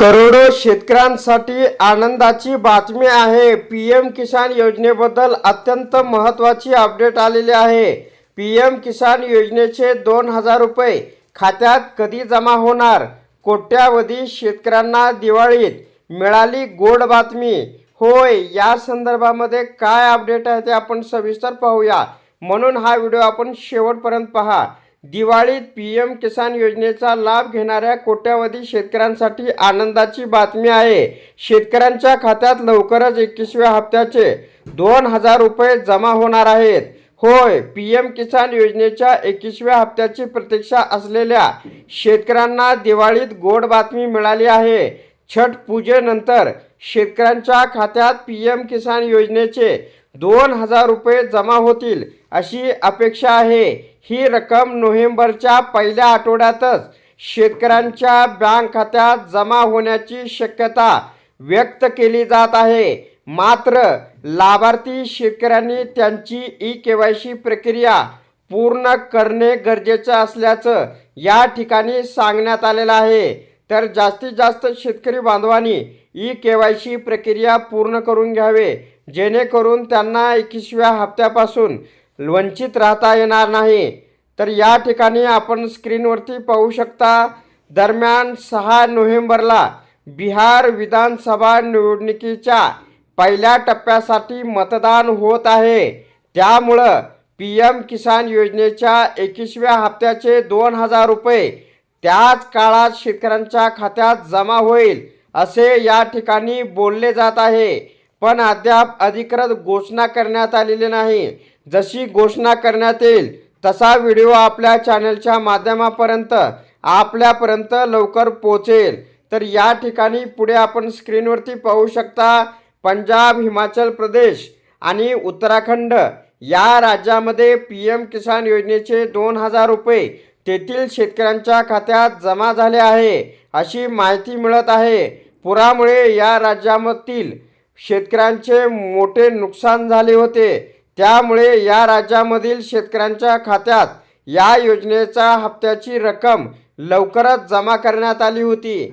करोडो शेतकऱ्यांसाठी आनंदाची बातमी आहे. पी एम किसान योजनेबद्दल अत्यंत महत्त्वाची अपडेट आलेली आहे. पी एम किसान योजनेचे दोन हजार रुपये खात्यात कधी जमा होणार? कोट्यावधी शेतकऱ्यांना दिवाळीत मिळाली गोड बातमी. होय या संदर्भामध्ये काय अपडेट आहे ते आपण सविस्तर पाहूया. म्हणून हा व्हिडिओ आपण शेवटपर्यंत पहा. दिवाळीत पी एम किसान योजनेचा लाभ घेणाऱ्या कोट्यावधी शेतकऱ्यांसाठी आनंदाची बातमी आहे. शेतकऱ्यांच्या खात्यात लवकरच एकवीसव्या हप्त्याचे दोन हजार रुपये जमा होणार आहेत. होय पी एम किसान योजनेच्या एकवीसव्या हप्त्याची प्रतीक्षा असलेल्या शेतकऱ्यांना दिवाळीत गोड बातमी मिळाली आहे. छठ पूजेनंतर शेतकऱ्यांच्या खात्यात पी एम किसान योजनेचे दोन हजार रुपये जमा होतील अशी अपेक्षा आहे. ही रक्कम नोव्हेंबरच्या पहिल्या आठवड्यातच शेतकऱ्यांच्या बँक खात्यात जमा होण्याची शक्यता व्यक्त केली जात आहे. मात्र लाभार्थी शेतकऱ्यांनी त्यांची ई के वाय सी प्रक्रिया पूर्ण करणे गरजेचं असल्याचं या ठिकाणी सांगण्यात आलेलं आहे. तर जास्तीत जास्त शेतकरी बांधवांनी ई के वाय सी प्रक्रिया पूर्ण करून घ्यावे जेणेकरून त्यांना एकवीसव्या हप्त्यापासून वंचित राहता येणार नाही. तर या ठिकाणी आपण स्क्रीनवरती पाहू शकता दरम्यान सहा नोव्हेंबरला बिहार विधानसभा निवडणुकीच्या पहिल्या टप्प्यासाठी मतदान होत आहे. त्यामुळं पी एम किसान योजनेच्या एकवीसव्या हप्त्याचे दोन हजार रुपये त्याच काळात शेतकऱ्यांच्या खात्यात जमा होईल असे या ठिकाणी बोलले जात आहे. पण अद्याप अधिकृत घोषणा करण्यात आलेली नाही. जशी घोषणा करण्यात येईल तसा व्हिडिओ आपल्या चॅनलच्या माध्यमापर्यंत आपल्यापर्यंत लवकर पोहोचेल. तर या ठिकाणी पुढे आपण स्क्रीनवरती पाहू शकता पंजाब हिमाचल प्रदेश आणि उत्तराखंड. या राज्यामध्ये पी एम किसान योजनेचे दोन हजार रुपये तेथील शेतकऱ्यांच्या खात्यात जमा झाले आहे अशी माहिती मिळत आहे. पुरामुळे या राज्यामधील शेतकऱ्यांचे मोठे नुकसान झाले होते. त्यामुळे या राज्यामधील शेतकऱ्यांच्या खात्यात या योजनेचा हप्त्याची रक्कम लवकरच जमा करण्यात आली होती.